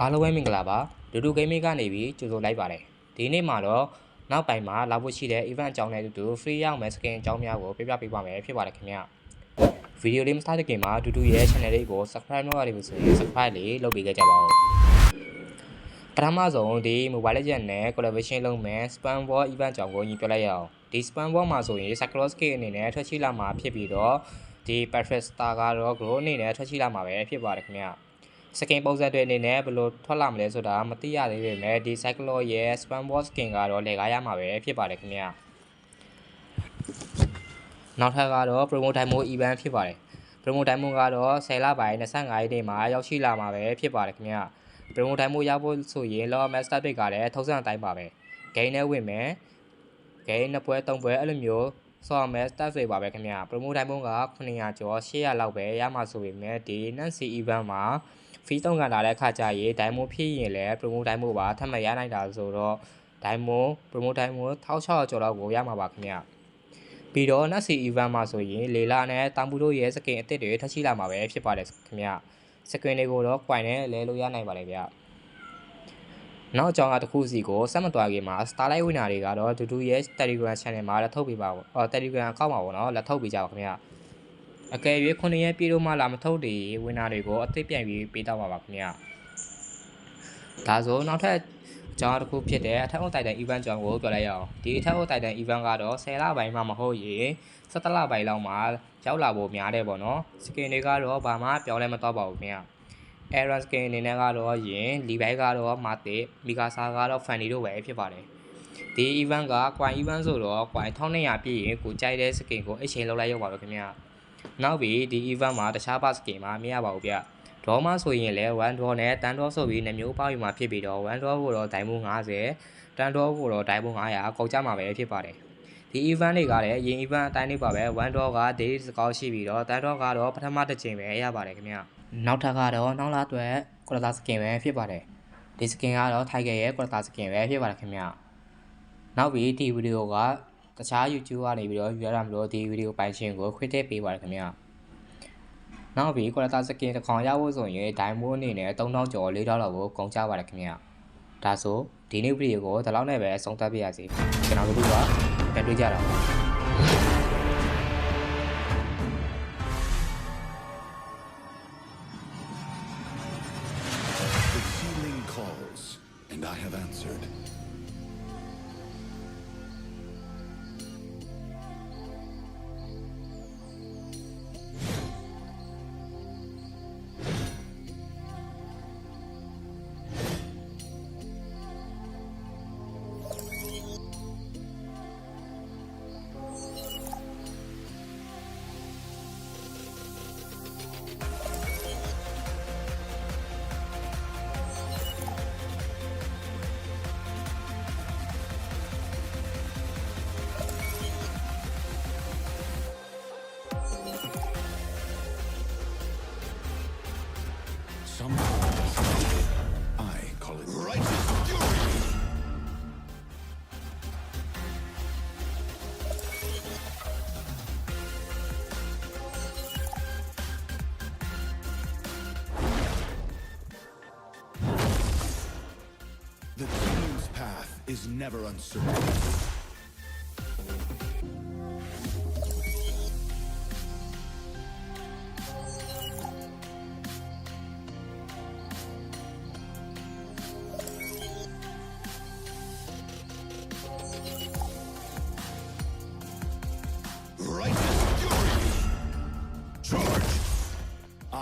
အားလုံးပဲမင်္ဂလာပါဒူဒူဂိမ်းမင်းကနေပြီးကြိုဆိုလိုက်ပါတယ်ဒီနေ့မှာတော့နောက်ပိုင်းမှာလာဖို့ရှိတဲ့ event အကြောင်းနဲ့အတူတူ free ရောက်မဲ့ skin အကြောင်းများကိုပြပြပေးပါမယ်ဖြစ်ပါတယ်ခင်ဗျဗီဒီယိုလေးမစတဲ့ခင်မှာဒူဒူရဲ့ channel လေးကို subscribe လုပ်ရတယ်ဆိုရင် subscribe လေးလုပ်ပေးခဲ့ကြပါဦးပထမဆုံးဒီ mobile legend နဲ့ collaboration လုပ်မဲ့ spam war event အကြောင်းကိုညီပြလိုက်ရအောင်ဒီ spam war မှာဆိုရင် cyclos skin အနေနဲ့ထွက်ရှိလာမှာဖြစ်ပြီးတော့ဒီ perfect star ကတော့ grow အနေနဲ့ထွက်ရှိလာမှာပဲဖြစ်ပါတယ်ခင်ဗျ စကင်ပုံစံတွေအနေနဲ့ဘယ်လိုထွက်လာမလဲဆိုတာမသိရသေးပေမဲ့ဒီ Cyclo ရဲ့ Spam Bot Skin ကတော့လေကားရမှာပဲဖြစ်ပါတယ်ခင်ဗျာနောက်ထပ်ကတော့ Promo Demo Event ဖြစ်ပါတယ် Promo Demo ကတော့10လပိုင်း25ရက်နေ့မှာရောက်ရှိလာမှာပဲဖြစ်ပါတယ်ခင်ဗျာ Promo Demo ရဖို့ဆိုရင် Law Master Pick ကလည်းထုံးစံအတိုင်းပါပဲ Gain နဲ့ဝင်မယ် Gain နှစ်ပွဲသုံးပွဲအဲ့လိုမျိုးဆော်မဲ staff တွေပါပဲခင်ဗျာ promo time က900ကျော်800လောက်ပဲရမှာဆိုပေမဲ့ဒီ Nancy event မှာ fee တုံးကန်လာတဲ့ခါကျရေး diamond ဖြစ်ရင်လည်း promo diamond ပါထပ်မရနိုင်တာဆိုတော့ diamond promo diamond 1600ကျော်လောက်ကိုရမှာပါခင်ဗျပြီးတော့ Nancy event မှာဆိုရင်လေလာနဲ့တောင်ပူတို့ရဲ့စကင်အစ်စ်တွေထပ်ရှိလာမှာပဲဖြစ်ပါတယ်ခင်ဗျစကင်တွေကိုတော့ coin နဲ့လဲလို့ရနိုင်ပါတယ်ဗျနောက်အကြောင်းအတစ်ခုစီကိုဆက်မတွားခင်မှာ Starlight winner တွေကတော့ဒူဒူရဲ့ Telegram channel မှာလက်ထုတ်ပေးပါဘောအော် Telegram အကောင့်ပါဘောနော်လက်ထုတ်ပေးကြပါခင်ဗျ အကယ်၍9ရက်ပြည့်တော့မှလာမထုတ်တည် winner တွေကိုအသစ်ပြန်ပြီးပေးတော့ပါပါခင်ဗျဒါဆိုနောက်ထပ်အကြောင်းတစ်ခုဖြစ်တဲ့အထက်အုပ်တိုင်တန် event ကြောင်းကိုပြောလိုက်ရအောင်ဒီအထက်အုပ်တိုင်တန် event ကတော့10လပိုင်းမှမဟုတ်ရင်17လပိုင်းလောက်မှာရောက်လာဖို့များတယ်ပေါ့နော် skin တွေကတော့ဘာမှပြောင်းလဲမတော့ပါဘူးခင်ဗျ Aaron skin အနေနဲ့ကတော့ယင် Levi ကတော့မာတေ Mikasa ကတော့ Fanny တို့ပဲဖြစ်ပါတယ်ဒီ event က coin event ဆိုတော့ coin 1200ပြည့်ရင်ကိုကြိုက်တဲ့ skin ကို exchange လုပ်လိုက်ရုံပါပဲခင်ဗျ နောက်ပြီးဒီ event မှာတခြား pass skin မှာမရပါဘူးဗျ draw မှာဆိုရင်လည်း1 draw နဲ့10 draw ဆိုပြီးနှမျိုးပေါက်ယူမှာဖြစ်ပြီးတော့1 draw ကိုတော့ဒိုင်မို90 10 draw ကိုတော့ဒိုင်မို900ကုန်ကြမှာပဲဖြစ်ပါတယ်ဒီ event တွေကလည်းအရင် event အတိုင်းလေးပါပဲ1 draw က daily စကောက်ရှိပြီးတော့10 draw ကတော့ပထမတစ်ချိန်ပဲရပါတယ်ခင်ဗျနောက်ထပ်ကတော့နောက်လာအတွက် quota skin ပဲဖြစ်ပါတယ်ဒီ skin ကတော့ Tiger ရဲ့ quota skin ပဲဖြစ်ပါတယ်ခင်ဗျနောက်ပြီးဒီဗီဒီယိုက တခြား YouTube ကနေပြီးတော့ယူရတာမလို့ဒီဗီဒီယိုပိုင်ရှင်ကိုခွင့်ထည့်ပေးပါတယ်ခင်ဗျနောက်ပြီး quota skin တစ်ခေါင်ရဖို့ဆိုရင် diamond အနေနဲ့3000ကျော်4000လောက်ကိုကုန်ကြပါတယ်ခင်ဗျဒါဆိုဒီနေ့ဗီဒီယိုကိုဒီလောက်နဲ့ပဲအဆုံးသတ်ပြရစီကျွန်တော်တို့ကပြန်တွေ့ကြတာပါ The ceiling calls, and I have answered. Some I call it righteous fury. The king's path is never uncertain.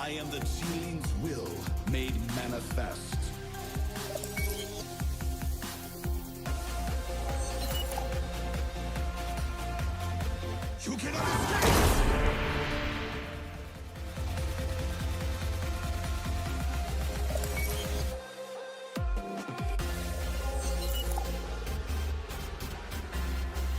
I am the Qiling's will made manifest. You cannot...